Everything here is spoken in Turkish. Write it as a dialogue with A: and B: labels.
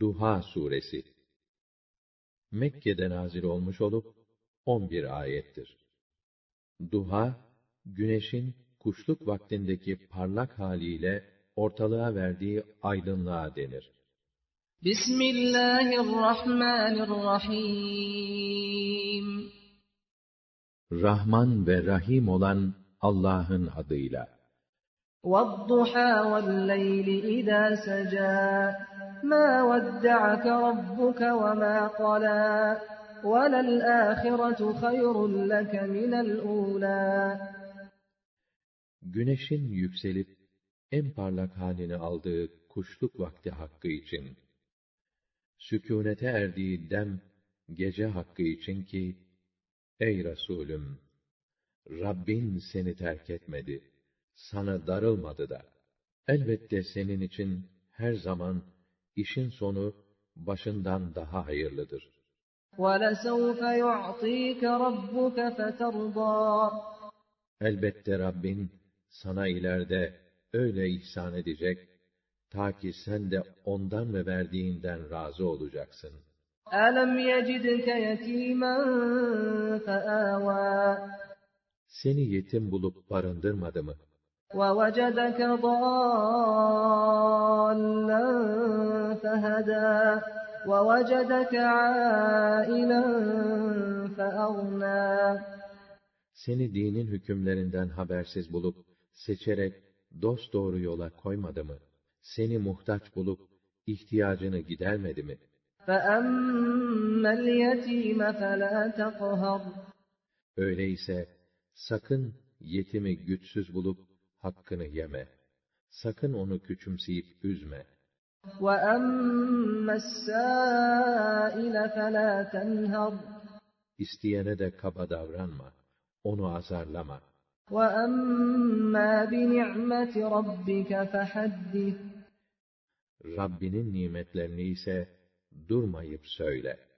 A: Duha suresi Mekke'de nazil olmuş olup 11 ayettir. Duha güneşin kuşluk vaktindeki parlak haliyle ortalığa verdiği aydınlığa denir.
B: Bismillahirrahmanirrahim.
A: Rahman ve Rahim olan Allah'ın adıyla.
B: وَالضُّحَى وَاللَّيْلِ إِذَا سَجَى مَا وَدَّعَكَ رَبُّكَ وَمَا قَلَى وَلَلْآخِرَةُ خَيْرٌ لَكَ مِنَ الْأُولَى
A: Güneşin yükselip en parlak halini aldığı kuşluk vakti hakkı için, sükûnete erdiği dem gece hakkı için ki, ey Resulüm, Rabbin seni terk etmedi, sana darılmadı da. Elbette senin için her zaman işin sonu başından daha hayırlıdır.
B: وَلَسَوْفَ يُعْطِيكَ رَبُّكَ فَتَرْضَى
A: Elbette Rabbin sana ileride öyle ihsan edecek, ta ki sen de ondan ve verdiğinden razı olacaksın.
B: أَلَمْ يَجِدْكَ يَتِيمًا فَآوَى
A: Seni yetim bulup barındırmadı mı?
B: وَوَجَدَكَ ضَالًّا فَهَدَى وَوَجَدَكَ عَائِلًا فَأَغْنَى
A: Seni dinin hükümlerinden habersiz bulup, seçerek dosdoğru yola koymadı mı? Seni muhtaç bulup, ihtiyacını gidermedi mi?
B: فَأَمَّا الْيَتِيمَ فَلَا تَقْهَرْ
A: Öyleyse, sakın yetimi güçsüz bulup, hakkını yeme. Sakın onu küçümseyip üzme. İsteyene de kaba davranma. Onu azarlama. Rabbinin nimetlerini ise durmayıp söyle.